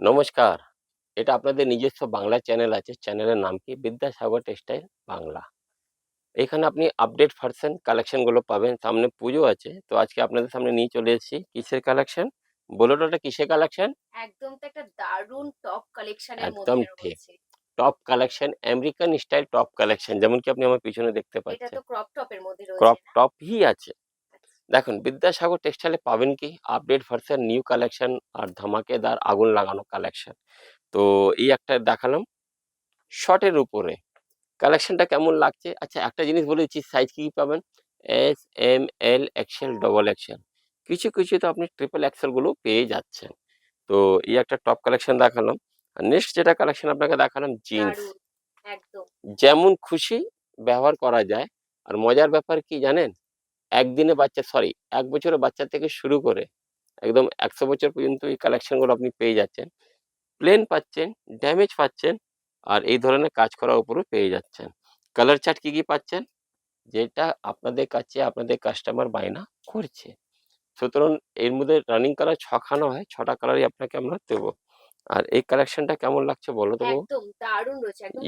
নমস্কার। এটা আপনাদের নিজস্ব বাংলা চ্যানেল আছে। চ্যানেলের নাম কি? বিদ্যাসাগর টেক্সটাইল বাংলা। এখানে আপনি আপডেট ভার্সন কালেকশনগুলো পাবেন। সামনে পুজো আছে। তো আজকে আপনাদের সামনে নিয়ে চলে এসেছি। কিসের কালেকশন বলো তো ওটা কিসের কালেকশন একদম তো একটা দারুণ টপ কালেকশনের একদম ঠিক। Top collection American style top collection যেমন কি আপনি আমার পিছনে দেখতে পাচ্ছেন। এটা তো ক্রপ টপের মধ্যে রয়েছে না? টপই আছে। দেখুন বিদ্যাসাগর টেক্সটাইলে পাবেন কি? আপডেট ভার্সন নিউ কালেকশন আর ধামাকেদার আগুন লাগানো কালেকশন। তো এই একটা দেখালাম। শর্টের উপরে কালেকশনটা কেমন লাগছে? আচ্ছা একটা জিনিস বলেছি সাইজ কী কি পাবেন? S M L XL double XL কিছু কিছু তো আপনি ট্রিপল এক্সেলগুলো পেয়ে যাচ্ছেন। তো এই একটা টপ কালেকশন দেখালাম। আর নেক্সট যেটা কালেকশন আপনাকে দেখালাম জিন্স যেমন খুশি ব্যবহার করা যায়। আর মজার ব্যাপার কি জানেন? একদিনে বাচ্চা সরি এক বছরের বাচ্চা থেকে শুরু করে একদম একশো বছর পর্যন্ত এই কালেকশনগুলো আপনি পেয়ে যাচ্ছেন। প্লেন পাচ্ছেন ড্যামেজ পাচ্ছেন আর এই ধরনের কাজ করার উপরও পেয়ে যাচ্ছেন। কালার চার্ট কী কী পাচ্ছেন? যেটা আপনাদের কাছে আপনাদের কাস্টমার বায়না করছে। সুতরাং এর মধ্যে রানিং কালার ছখানা হয় ছটা কালারই আপনাকে আমরা দেবো। আর এই কালেকশনটা কেমন লাগছে বলো তো? একদম দারুণ রয়েছে একদম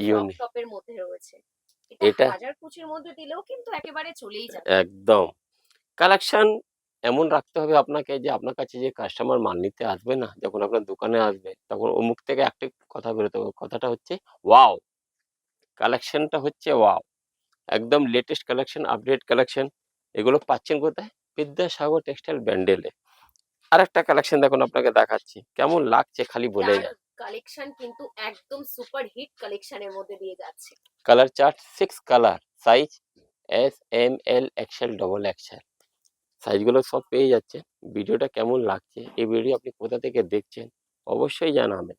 মধ্যে রয়েছে। এটা- হাজার কুচির মধ্যে দিলেও কিন্তু একেবারে চলেই যাবে। একদম। কালেকশন এমন রাখতে হবে আপনাকে যে আপনার কাছে যে কাস্টমার মাল নিতে আসবে না যখন আপনার দোকানে আসবে তখন ও মুখ থেকে একটাই কথা বেরোতে হবে। কথাটা হচ্ছে ওয়াও! কালেকশনটা হচ্ছে ওয়াও! একদম লেটেস্ট কালেকশন আপডেট কালেকশন এগুলো পাচ্ছেন কোথায়? বিদ্যাসাগর টেক্সটাইল ব্যান্ডেলে। আর একটা কালেকশন দেখুন আপনাকে দেখাচ্ছি। কেমন লাগছে খালি বলে যান। কালেকশন কিন্তু একদম সুপার হিট কালেকশনের মধ্যে দিয়ে যাচ্ছে। Colour chart six colour size S M L XL double XL সাইজগুলো সব পেয়ে যাচ্ছে। ভিডিওটা কেমন লাগছে? এই ভিডিও আপনি কোথা থেকে দেখছেন? অবশ্যই জানাবেন।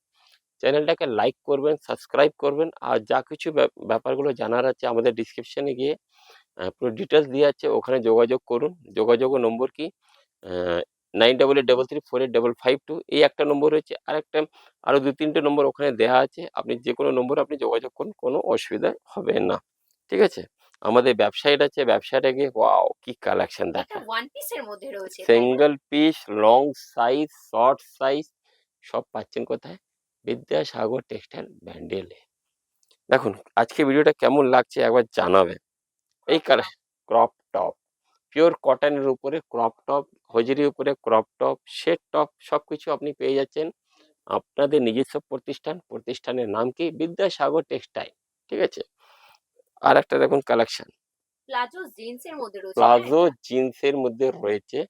চ্যানেলটাকে লাইক করবেন সাবস্ক্রাইব করবেন, আর যা কিছু ব্যাপ- ব্যাপারগুলো জানার আছে আমাদের ডিসক্রিপশনে গিয়ে পুরো ডিটেলস দিয়ে আছে। ওখানে যোগাযোগ করুন। যোগাযোগের নম্বর কি? Nine double eight double three four eight double five two এই একটা নম্বর রয়েছে। আর একটা আরও দু তিনটে নম্বর ওখানে দেওয়া আছে। আপনি যে কোনো নম্বর আপনি যোগাযোগ করুন কোনো অসুবিধা হবে না। ঠিক আছে? আমাদের ব্যবসায়ীটা আছে ব্যবসাটা গিয়ে ওয়াও কি কালেকশন দেখা ওয়ান পিসের মধ্যে রয়েছে single piece long size short size সব পাচ্ছেন কোথায়? বিদ্যাসাগর টেক্সটাইল ব্যান্ডেলে দেখুন আজকে ভিডিওটা কেমন লাগছে একবার জানাবে এই কালার ক্রপ টপ পিওর কটনের উপরে ক্রপ টপ হজরির উপরে ক্রপ টপ শেড টপ সব কিছু আপনি পেয়ে যাচ্ছেন আপনাদের নিজস্ব প্রতিষ্ঠান। প্রতিষ্ঠানের নাম কি? বিদ্যাসাগর টেক্সটাইল। ঠিক আছে? আর একটা দেখুন কালেকশন প্লাজো জিন্সের মধ্যে রয়েছে। প্লাজো জিন্সের মধ্যে রয়েছে।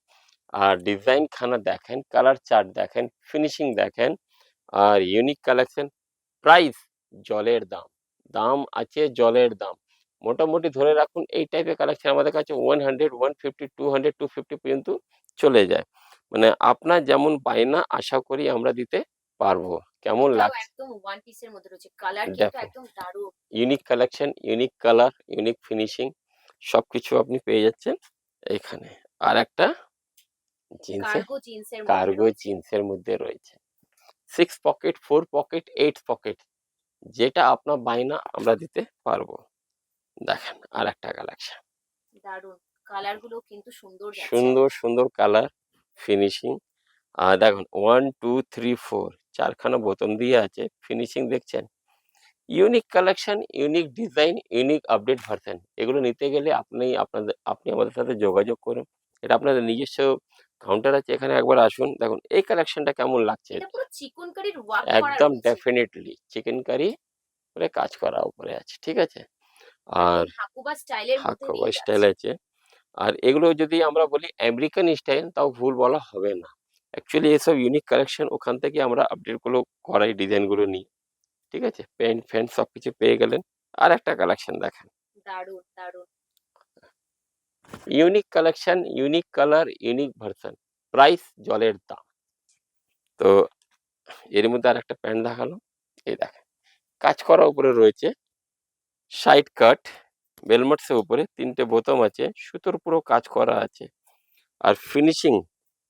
আর ডিজাইন খানা দেখেন কালার চার্ট দেখেন ফিনিশিং দেখেন আর ইউনিক কালেকশন প্রাইস জলের দাম। দাম আছে জলের দাম। মোটামুটি ধরে রাখুন এই টাইপের কালেকশন আমাদের কাছে one hundred one fifty two hundred two fifty পর্যন্ত চলে যায়। মানে আপনার যেমন বায়না আশা করি আমরা দিতে পারব। কেমন লাগছে? একদম ওয়ান পিসের মধ্যে রয়েছে। কালার কিন্তু একদম দারুণ। Unique collection unique colour unique finishing সবকিছু আপনি পেয়ে যাচ্ছেন এখানে। আর একটা জিন্সের কার্গো জিন্সের মধ্যে রয়েছে। জিন্সের মধ্যে রয়েছে। Six pocket four pocket eight pocket যেটা আপনার বায়না আমরা দিতে পারব। দেখেন আর একটা কালারগুলো কিন্তু সুন্দর সুন্দর সুন্দর কালার ফিনিশিং আর দেখুন ওয়ান টু থ্রি ফোর চারখানা বোতাম দিয়ে আছে ফিনিশিং দেখছেন? Unique collection unique design unique update version এগুলো নিতে গেলে আপনি আপনাদের আপনি আমাদের সাথে যোগাযোগ করুন। এটা আপনাদের নিজস্ব কাউন্টার আছে এখানে একবার আসুন। দেখুন এই কালেকশনটা কেমন লাগছে? একদম ডেফিনেটলি চিকেন কারি করে কাজ করা উপরে আছে ঠিক আছে? আর হাকুবা স্টাইলের স্টাইল আছে। আর এগুলো যদি আমরা বলি আমেরিকান স্টাইল তাও ভুল বলা হবে না। অ্যাকচুয়ালি এসব ইউনিক কালেকশন ওখান থেকে আমরা আপডেটগুলো করাই ডিজাইনগুলো নিই ঠিক আছে? প্যান্ট ফ্যান্ট সব কিছু পেয়ে গেলেন। আর একটা কালেকশন দেখেন। দারুণ দারুণ। Unique collection unique colour unique version price জলের দাম। তো এর মধ্যে আর একটা প্যান্ট দেখাল এই দেখেন। কাজ করা উপরে রয়েছে সাইড কাট বেলমটসের উপরে তিনটে বোতাম আছে সুতোর পুরো কাজ করা আছে। আর ফিনিশিং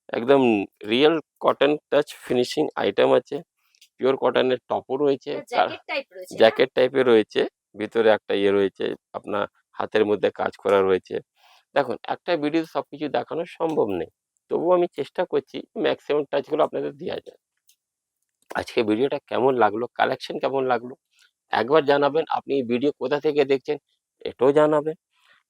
একদম real cotton touch finishing item আছে। পিওর কটনের টপও রয়েছে জ্যাকেট টাইপ রয়েছে টাইপের রয়েছে ভিতরে একটা ইয়ে রয়েছে আপনার হাতের মধ্যে কাজ করা রয়েছে। দেখুন একটা ভিডিও সব কিছু দেখানো সম্ভব নেই। তবুও আমি চেষ্টা করছি ম্যাক্সিমাম টাচগুলো আপনাদের দেওয়া যায় আজকে ভিডিওটা কেমন লাগল কালেকশন কেমন লাগল? একবার জানাবেন আপনি ভিডিও কোথা থেকে দেখছেন, এটাও জানাবেন।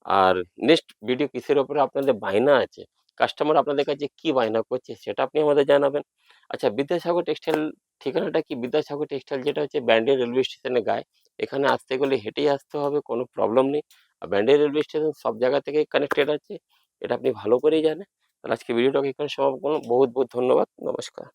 আর নেক্সট ভিডিও কিসের ওপরে আপনাদের বায়না আছে কাস্টমার আপনাদের কাছে কি বায়না করছে সেটা আপনি আমাদের জানাবেন। আচ্ছা বিদ্যাসাগর টেক্সটাইল ঠিকানাটা কি? বিদ্যাসাগর টেক্সটাইল যেটা হচ্ছে ব্যান্ডেল রেলওয়ে স্টেশনে গায়ে, এখানে আসতে গেলে হেঁটেই আসতে হবে, কোনো প্রবলেম নেই। আর ব্যান্ডেল রেলওয়ে স্টেশন সব জায়গা থেকে কানেক্টেড আছে, এটা আপনি ভালো করেই জানেন। আজকে ভিডিওটাকে এখানে সমাপ্ত বহুত বহুত ধন্যবাদ, নমস্কার।